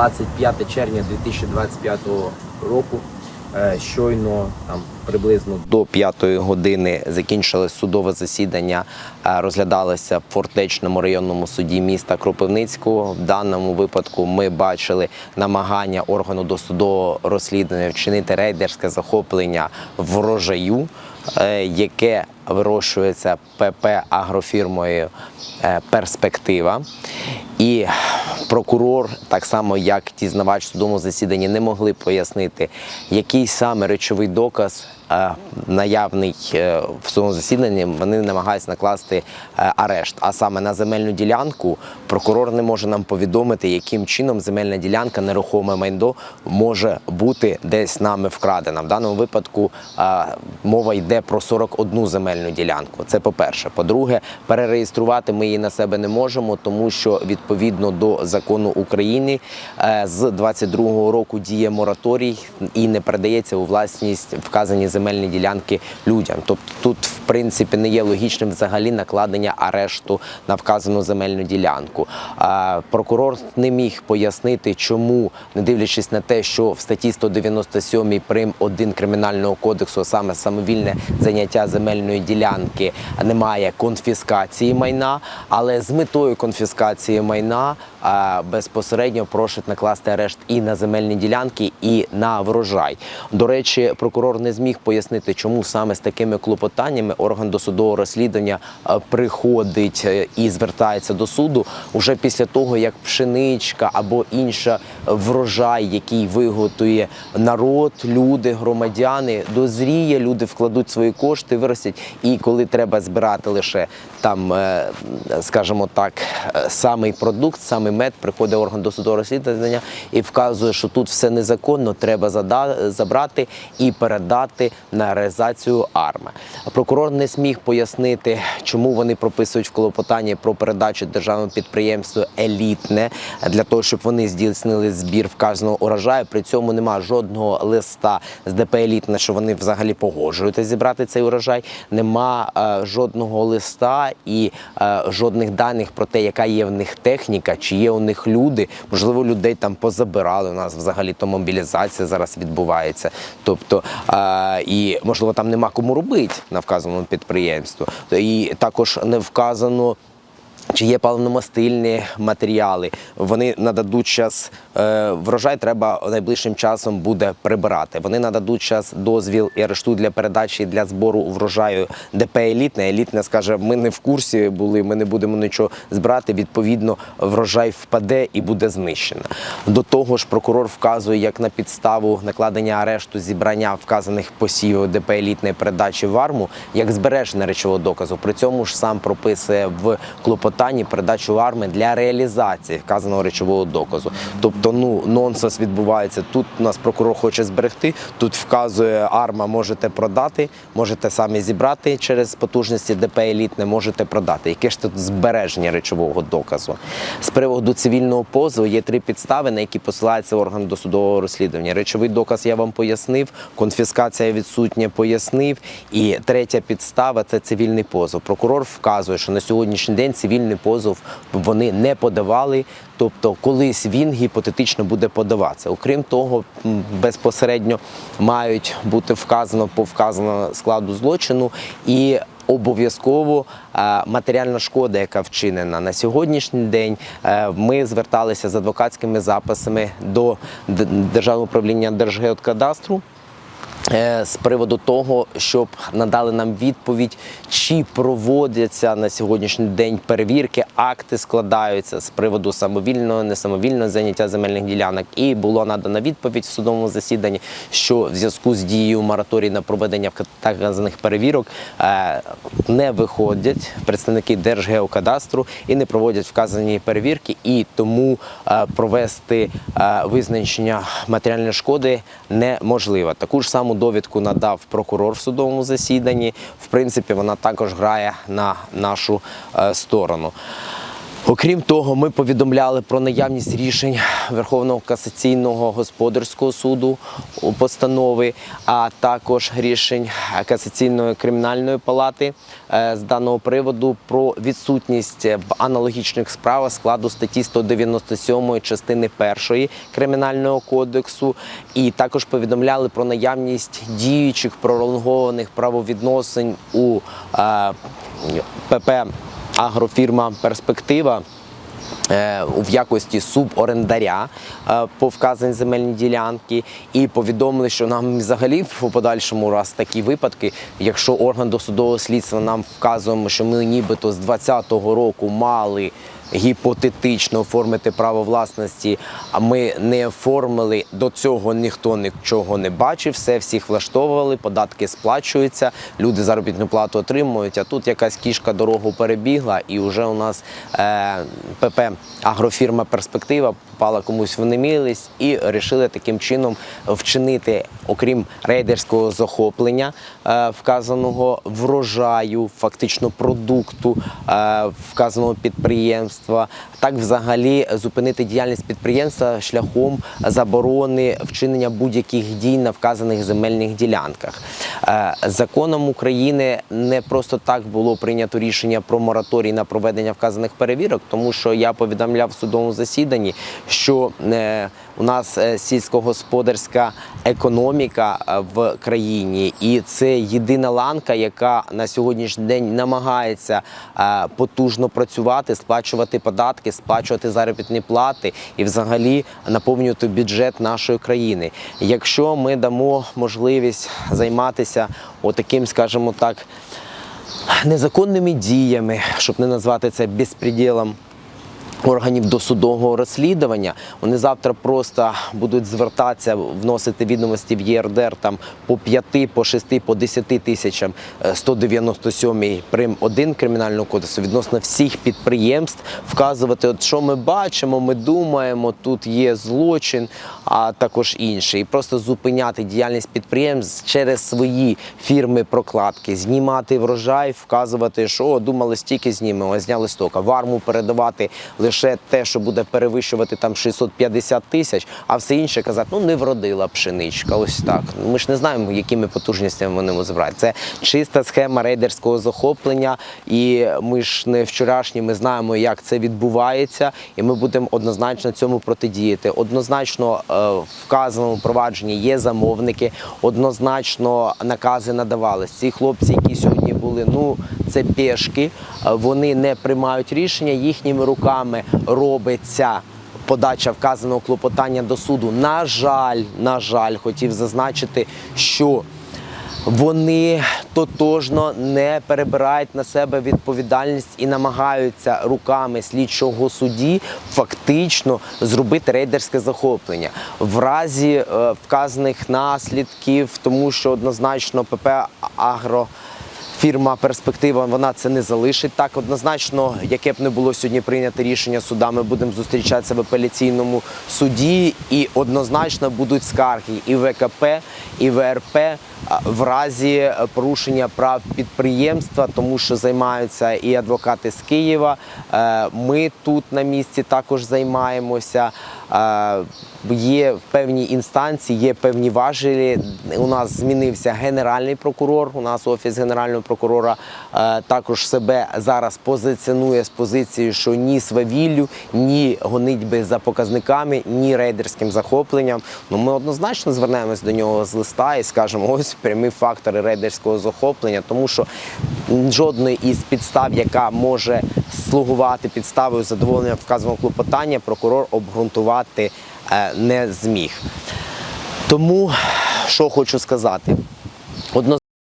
25 червня 2025 року. Е, Щойно там приблизно до п'ятої години закінчилось судове засідання. е, Розглядалося в фортечному районному суді міста Кропивницького. В даному випадку ми бачили намагання органу досудового розслідування вчинити рейдерське захоплення врожаю, е, яке вирощується ПП агрофірмою Перспектива. І прокурор, так само як дізнавач в судовому засіданні, не могли пояснити, який саме речовий доказ наявний е, в судовому засіданні. Вони намагаються накласти е, арешт. А саме на земельну ділянку прокурор не може нам повідомити, яким чином земельна ділянка, нерухоме майно може бути десь нами вкрадена. В даному випадку е, мова йде про 41 земельну ділянку. Це по-перше. По-друге, перереєструвати ми її на себе не можемо, тому що відповідно до закону України е, з 22-го року діє мораторій і не передається у власність вказані земельні ділянки людям. Тобто тут, в принципі, не є логічним взагалі накладення арешту на вказану земельну ділянку. Прокурор не міг пояснити, чому, не дивлячись на те, що в статті 197 прим 1 кримінального кодексу, саме самовільне заняття земельної ділянки, немає конфіскації майна, але з метою конфіскації майна безпосередньо просить накласти арешт і на земельні ділянки, і на врожай. До речі, прокурор не зміг пояснити, чому саме з такими клопотаннями орган досудового розслідування е, приходить е, і звертається до суду уже після того, як пшеничка або інша врожай, який виготує народ, люди, громадяни, дозріє, люди вкладуть свої кошти, виростять. І коли треба збирати лише там, е, скажімо так, самий продукт, самий мед, приходить орган досудового розслідування і вказує, що тут все незаконно, треба забрати і передати на реалізацію арми. Прокурор не зміг пояснити, чому вони прописують в клопотанні про передачу державному підприємству елітне для того, щоб вони здійснили збір вказаного урожаю. При цьому немає жодного листа з ДП елітне, що вони взагалі погоджуються зібрати цей урожай. Нема е, жодного листа і е, жодних даних про те, яка є в них техніка, чи є у них люди. Можливо, людей там позабирали. У нас взагалі то мобілізація зараз відбувається. Тобто е, і можливо там нема кому робити на вказаному підприємстві. І також не вказано. Чи є паливно-мастильні матеріали? Вони нададуть час е, врожай, треба найближчим часом буде прибирати. Вони нададуть час дозвіл і арешту для передачі для збору врожаю ДП елітне. Елітне скаже, ми не в курсі були, ми не будемо нічого збирати. Відповідно, врожай впаде і буде знищено. До того ж, прокурор вказує як на підставу накладення арешту зібрання вказаних посівів ДП елітної передачі в арму як збереження речового доказу. При цьому ж сам прописує в клопотанні передачу арми для реалізації вказаного речового доказу. Тобто, ну нонсенс відбувається. Тут нас прокурор хоче зберегти. Тут вказує арма, можете продати, можете самі зібрати через потужності ДП елітне, можете продати. Яке ж тут збереження речового доказу? З приводу цивільного позову є три підстави, на які посилається орган досудового розслідування. Речовий доказ я вам пояснив, конфіскація відсутня пояснив. І третя підстава це цивільний позов. Прокурор вказує, що на сьогоднішній день цивільний позов вони не подавали. Тобто, колись він гіпотетично буде подаватися. Окрім того, безпосередньо мають бути вказано по вказаному складу злочину і обов'язково матеріальна шкода, яка вчинена на сьогоднішній день. Ми зверталися з адвокатськими записами до Державного управління Держгеокадастру з приводу того, щоб надали нам відповідь, чи проводяться на сьогоднішній день перевірки, акти складаються з приводу самовільного, несамовільного заняття земельних ділянок. І було надана відповідь в судовому засіданні, що в зв'язку з дією мораторії на проведення вказаних перевірок е, не виходять представники Держгеокадастру і не проводять вказані перевірки, і тому е, провести е, визначення матеріальної шкоди неможливо. Таку ж саму довідку надав прокурор в судовому засіданні. В принципі, вона також грає на нашу е, сторону. Окрім того, ми повідомляли про наявність рішень Верховного касаційного господарського суду постанови, а також рішень касаційної кримінальної палати е, з даного приводу про відсутність аналогічних справах складу статті 197 частини 1 кримінального кодексу, і також повідомляли про наявність діючих пролонгованих правовідносин у е, ПП агрофірма Перспектива. е, В якості суборендаря е, по вказані земельні ділянки і повідомили, що нам взагалі в подальшому раз такі випадки, якщо орган досудового слідства нам вказує, що ми нібито з 2020 року мали гіпотетично оформити право власності, а ми не оформили до цього ніхто нічого не бачив, все всіх влаштовували, податки сплачуються, люди заробітну плату отримують. А тут якась кішка дорогу перебігла, і вже у нас е, ПП агрофірма Перспектива попала комусь в немилість і вирішили таким чином вчинити, окрім рейдерського захоплення е, вказаного врожаю, фактично продукту е, вказаного підприємства, так взагалі зупинити діяльність підприємства шляхом заборони вчинення будь-яких дій на вказаних земельних ділянках. Е, Законом України не просто так було прийнято рішення про мораторій на проведення вказаних перевірок, тому що я повідомляв в судовому засіданні, що е, у нас е, сільськогосподарська економіка в країні, і це єдина ланка, яка на сьогоднішній день намагається потужно працювати, сплачувати податки, сплачувати заробітні плати і взагалі наповнювати бюджет нашої країни. Якщо ми дамо можливість займатися отаким, скажімо так, незаконними діями, щоб не назвати це безпреділом органів досудового розслідування, вони завтра просто будуть звертатися, вносити відомості в ЄРДР там по 5, по 6, по 10 тисячам е, 197 прим 1 кримінального кодексу відносно всіх підприємств, вказувати, от що ми бачимо, ми думаємо, тут є злочин, а також інше. І просто зупиняти діяльність підприємств через свої фірми прокладки, знімати врожай, вказувати, що думали, стільки знімемо, зняли стока. В арму передавати лише те, що буде перевищувати там 650 тисяч, а все інше казати, ну не вродила пшеничка. Ось так. Ми ж не знаємо, якими потужностями вони збирати. Це чиста схема рейдерського захоплення, і ми ж не вчорашні, ми знаємо, як це відбувається, і ми будемо однозначно цьому протидіяти. Однозначно е, вказаному провадженні є замовники, однозначно накази надавались. Ці хлопці, які сьогодні були, ну це пешки, вони не приймають рішення, їхніми руками робиться. Подача вказаного клопотання до суду. На жаль, на жаль, хотів зазначити, що вони тотожно не перебирають на себе відповідальність і намагаються руками слідчого судді фактично зробити рейдерське захоплення в разі е, вказаних наслідків, тому що однозначно ПП Агро. Фірма перспектива вона це не залишить так однозначно. Яке б не було сьогодні прийнято рішення суда, ми будемо зустрічатися в апеляційному суді, і однозначно будуть скарги і ВКП, і ВРП в разі е, порушення прав підприємства, тому що займаються і адвокати з Києва. Е, Ми тут на місці також займаємося. Є певні інстанції, є певні важелі. У нас змінився генеральний прокурор. У нас офіс генерального прокурора е, також себе зараз позиціонує з позицією, що ні свавіллю, ні гонитьби за показниками, ні рейдерським захопленням. Ну ми однозначно звернемось до нього з листа і скажемо, ось прямі фактори рейдерського захоплення, тому що жодної із підстав, яка може слугувати підставою задоволення вказаного клопотання, прокурор обґрунтувати не зміг. Тому що хочу сказати. Однозначно